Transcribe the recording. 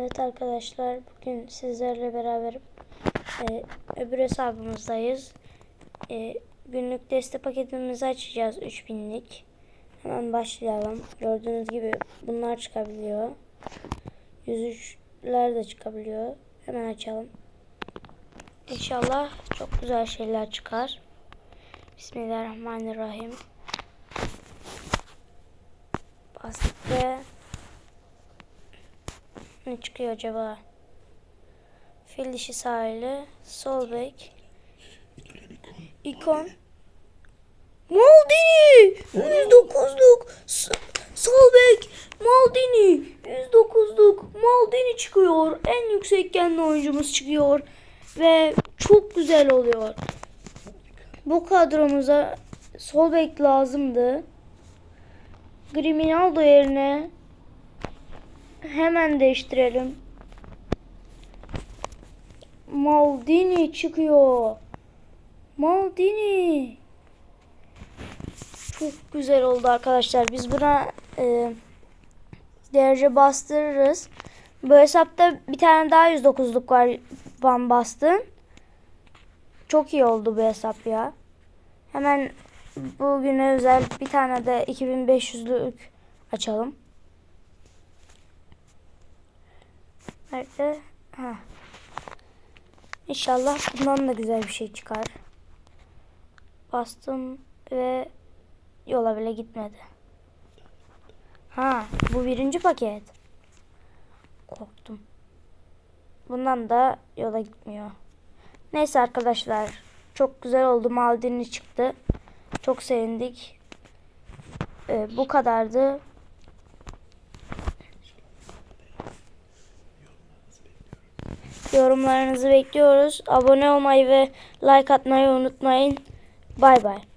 Evet arkadaşlar bugün sizlerle beraber e, öbür hesabımızdayız. E, günlük destek paketimizi açacağız 3000'lik. Hemen başlayalım. Gördüğünüz gibi bunlar çıkabiliyor. 103'ler de çıkabiliyor. Hemen açalım. İnşallah çok güzel şeyler çıkar. Bismillahirrahmanirrahim. Bastık ve ne çıkıyor acaba? Fil dişi sahili, sol bek, ikon, Maldini! 109'luk S- sol bek Maldini 109'luk Maldini çıkıyor. En yüksek genli oyuncumuz çıkıyor ve çok güzel oluyor. Bu kadromuza sol bek lazımdı. Griminaldo yerine hemen değiştirelim. Maldini çıkıyor. Maldini. Çok güzel oldu arkadaşlar. Biz buna e, derece bastırırız. Bu hesapta bir tane daha 109'luk var Van Bastın. Çok iyi oldu bu hesap ya. Hemen bugüne özel bir tane de 2500'lük açalım. Nerede? Ha. İnşallah bundan da güzel bir şey çıkar. Bastım ve yola bile gitmedi. Ha, bu birinci paket. Korktum. Bundan da yola gitmiyor. Neyse arkadaşlar. Çok güzel oldu. Maldini çıktı. Çok sevindik. Ee, bu kadardı. Yorumlarınızı bekliyoruz. Abone olmayı ve like atmayı unutmayın. Bay bay.